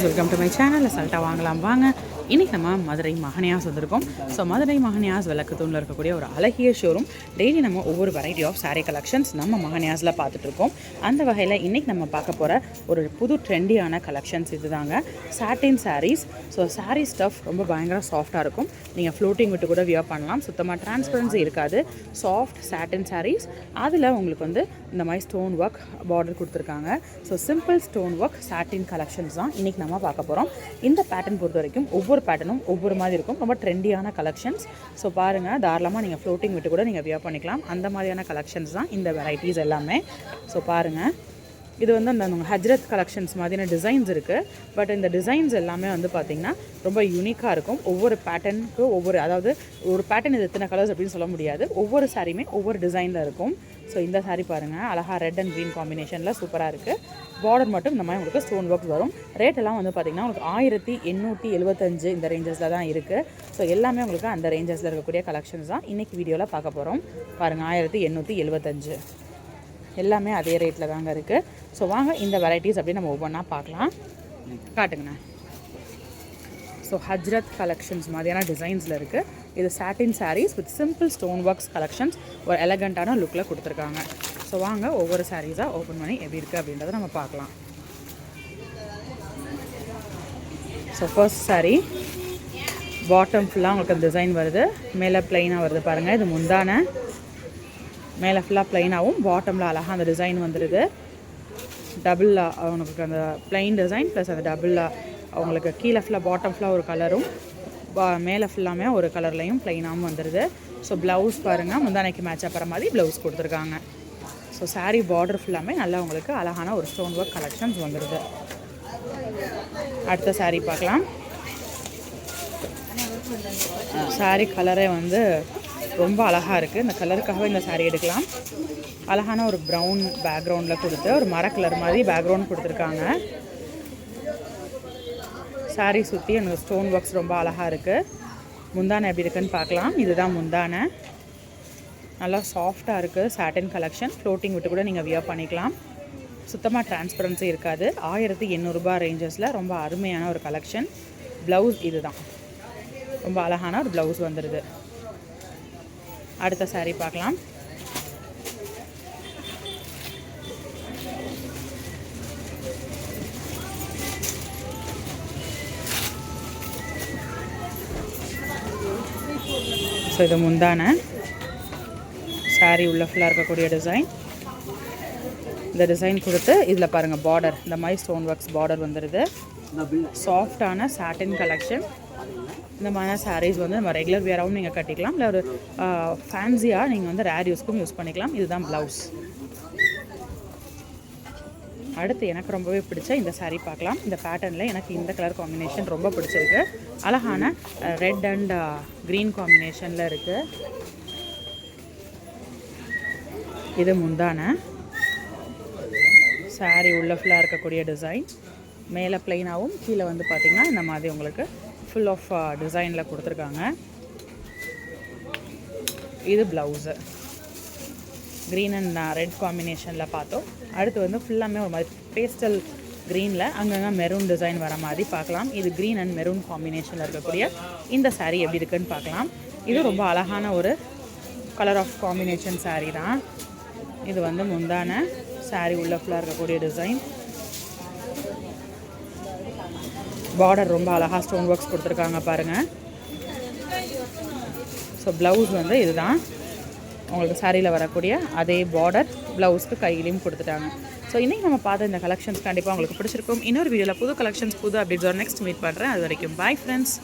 Friends welcome to my channel அசால்ட்டாக வாங்கலாம் வாங்க. இன்றைக்கி நம்ம மதுரை மகனியாஸ் வந்திருக்கோம். ஸோ மதுரை மகனியாஸ் விளக்கு தூணில் இருக்கக்கூடிய ஒரு அழகிய ஷோரூம் டெய்லி நம்ம ஒவ்வொரு வெரைட்டி ஆஃப் சாரீ கலெக்ஷன்ஸ் நம்ம மகனியாஸில் பார்த்துட்ருக்கோம் அந்த வகையில் இன்றைக்கி நம்ம பார்க்க போகிற ஒரு புது ட்ரெண்டியான கலெக்ஷன்ஸ் இதுதாங்க. Satin saris so sari stuff ரொம்ப பயங்கர சாஃப்டாக இருக்கும். நீங்கள் ஃப்ளோட்டிங் விட்டு கூட வியர் பண்ணலாம். சுத்தமாக டிரான்ஸ்பரன்சி இருக்காது. சாஃப்ட் சாட்டின் சாரீஸ் அதில் உங்களுக்கு வந்து இந்த மாதிரி ஸ்டோன் ஒர்க் பார்டர் கொடுத்துருக்காங்க. So simple stone work satin collections தான் இன்றைக்கி நம்ம பார்க்க போகிறோம் இந்த பேட்டர்ன் பொறுத்த வரைக்கும் ஒவ்வொரு பேட்டர்னும் ஒவ்வொரு மாதிரி இருக்கும். ரொம்ப ட்ரெண்டியான கலெக்ஷன்ஸ் ஸோ பாருங்கள் தாராளமாக நீங்கள் ஃப்ளோட்டிங் விட்டு கூட நீங்கள் வியர் பண்ணிக்கலாம் அந்த மாதிரியான கலெக்ஷன்ஸ் தான் இந்த வெரைட்டிஸ் எல்லாமே. ஸோ பாருங்கள் இது வந்து அந்த ஹஜ்ரத் கலெக்ஷன்ஸ் மாதிரியான டிசைன்ஸ் இருக்குது பட் இந்த டிசைன்ஸ் எல்லாமே வந்து பார்த்திங்கன்னா ரொம்ப யூனிக்காக இருக்கும். ஒவ்வொரு பேட்டர்னுக்கு ஒவ்வொரு அதாவது ஒரு பேட்டர்ன் இது எத்தனை கலர்ஸ் அப்படின்னு சொல்ல முடியாது. ஒவ்வொரு சாரியுமே ஒவ்வொரு டிசைனில் இருக்கும். ஸோ இந்த சாரி பாருங்கள் அழகாக ரெட் அண்ட் க்ரீன் காம்பினேஷனில் சூப்பராக இருக்குது பார்டர் மட்டும் இந்த மாதிரி உங்களுக்கு ஸ்டோன் ஒர்க்ஸ் வரும். ரேட் எல்லாம் வந்து பார்த்திங்கன்னா உங்களுக்கு ஆயிரத்தி எண்ணூற்றி எழுபத்தஞ்சு இந்த ரேஞ்சஸில் தான் இருக்குது ஸோ எல்லாமே உங்களுக்கு அந்த ரேஞ்சஸில் இருக்கக்கூடிய கலெக்ஷன்ஸ் தான் இன்றைக்கி வீடியோவில் பார்க்க போகிறோம் பாருங்கள் ஆயிரத்தி எண்ணூற்றி எழுபத்தஞ்சு எல்லாமே அதே ரேட்டில் தாங்க இருக்குது ஸோ வாங்க இந்த வெரைட்டிஸ் அப்படியே நம்ம ஒவ்வொன்றா பார்க்கலாம். காட்டுங்கண்ணா. ஸோ ஹஜ்ரத் கலெக்ஷன்ஸ் மாதிரியான டிசைன்ஸில் இருக்குது இது satin saris with simple stone works collections ஒரு எலகண்ட்டான லுக்கில் கொடுத்துருக்காங்க. ஸோ வாங்க ஒவ்வொரு சாரீஸாக ஓப்பன் பண்ணி எப்படி இருக்குது அப்படின்றத நம்ம பார்க்கலாம். ஸோ ஃபர்ஸ்ட் சாரீ பாட்டம் ஃபுல்லாக உங்களுக்கு அந்த டிசைன் வருது. மேலே ப்ளைனாக வருது பாருங்கள் இது முந்தான. மேலே ஃபுல்லாக ப்ளைனாகவும் பாட்டமில் அழகாக அந்த டிசைன் வந்துடுது டபுளாக அவங்களுக்கு அந்த ப்ளைன் டிசைன் ப்ளஸ் அந்த டபுளாக அவங்களுக்கு கீழே ஃபுல்லாக பாட்டம் ஃபுல்லாக ஒரு கலரும் மேலே ஃபுல்லாமே ஒரு கலர்லையும் ப்ளைனாகவும் வந்துடுது ஸோ ப்ளவுஸ் பாருங்கள் முந்தானைக்கு மேட்ச் ஆகிற மாதிரி ப்ளவுஸ் கொடுத்துருக்காங்க. ஸோ சாரீ பார்டர் ஃபுல்லாமே நல்லா உங்களுக்கு அழகான ஒரு ஸ்டோன் ஒர்க் கலெக்ஷன்ஸ் வந்துடுது அடுத்த சாரீ பார்க்கலாம். Saree கலரே வந்து ரொம்ப அழகாக இருக்குது இந்த கலருக்காகவே இந்த saree எடுக்கலாம். அழகான ஒரு ப்ரௌன் பேக்ரவுண்டில் கொடுத்து ஒரு மர கலர் மாதிரி பேக்ரவுண்ட் கொடுத்துருக்காங்க. Saree சுற்றி எனக்கு ஸ்டோன் ஒர்க்ஸ் ரொம்ப அழகாக இருக்குது முந்தானை எப்படி இருக்குன்னு பார்க்கலாம். இதுதான் முந்தானை. நல்லா சாஃப்டாக இருக்குது சாட்டன் கலெக்ஷன் ஃப்ளோட்டிங் விட்டு கூட நீங்கள் வியர் பண்ணிக்கலாம். சுத்தமாக டிரான்ஸ்பரன்சி இருக்காது. ஆயிரத்தி எண்ணூறுபா ரேஞ்சஸில் ரொம்ப அருமையான ஒரு கலெக்ஷன் ப்ளவுஸ் இதுதான். ரொம்ப அழகான ஒரு ப்ளவுஸ் வந்துடுது அடுத்த saree பார்க்கலாம். ஸோ இது முந்தான. Saree உள்ள ஃபுல்லாக இருக்கக்கூடிய டிசைன் இந்த டிசைன் கொடுத்து இதில் பாருங்கள் பார்டர் இந்த மாதிரி ஸ்டோன் ஒர்க்ஸ் பார்டர் வந்துடுது சாஃப்டான சாட்டின் கலெக்ஷன் இந்த மாதிரி சாரீஸ் வந்து நம்ம ரெகுலர் வேராகவும் நீங்கள் கட்டிக்கலாம். இல்லை ஒரு ஃபேன்சியாக நீங்கள் வந்து ரேர் யூஸ்க்கும் யூஸ் பண்ணிக்கலாம். இதுதான் ப்ளவுஸ் அடுத்து எனக்கு ரொம்பவே பிடிச்ச இந்த சாரீ பார்க்கலாம். இந்த பேட்டர்னில் எனக்கு இந்த கலர் காம்பினேஷன் ரொம்ப பிடிச்சிருக்கு. அழகான ரெட் அண்ட் க்ரீன் காம்பினேஷனில் இருக்குது இது முந்தான. saree உள்ள ஃபுல்லாக இருக்கக்கூடிய டிசைன் மேலே ப்ளைனாகவும் கீழே வந்து பார்த்திங்கன்னா இந்த மாதிரி உங்களுக்கு ஃபுல் uh, ஆஃப் டிசைனில் கொடுத்துருக்காங்க. இது ப்ளவுஸு க்ரீன் அண்ட் ரெட் காம்பினேஷனில் பார்த்தோம். அடுத்து வந்து ஃபுல்லாமே ஒரு மாதிரி பேஸ்டல் க்ரீனில் அங்கங்கே மெரூன் டிசைன் வர மாதிரி பார்க்கலாம். இது க்ரீன் அண்ட் மெரூன் காம்பினேஷனில் இருக்கக்கூடிய இந்த சாரீ எப்படி இருக்குன்னு பார்க்கலாம். இது ரொம்ப அழகான ஒரு கலர் ஆஃப் காம்பினேஷன் சாரீ தான். இது வந்து முந்தான சாரீ உள்ள ஃபுல்லாக இருக்கக்கூடிய டிசைன் பார்டர் ரொம்ப அழகாக ஸ்டோன் ஒர்க்ஸ் கொடுத்துருக்காங்க பாருங்கள் ஸோ ப்ளவுஸ் வந்து இதுதான். உங்களுக்கு சாரியில் வரக்கூடிய அதே பார்டர் ப்ளவுஸ்க்கு கையிலையும் கொடுத்துட்டாங்க. ஸோ இன்றைக்கி நம்ம பார்த்த இந்த கலெக்ஷன்ஸ் கண்டிப்பாக உங்களுக்கு பிடிச்சிருக்கும். இன்னொரு வீடியோவில் புது கலெக்ஷன்ஸ் புது அப்டேட்ஸ் நெக்ஸ்ட் மீட் பண்ணுறேன் அது வரைக்கும் பாய் ஃப்ரெண்ட்ஸ்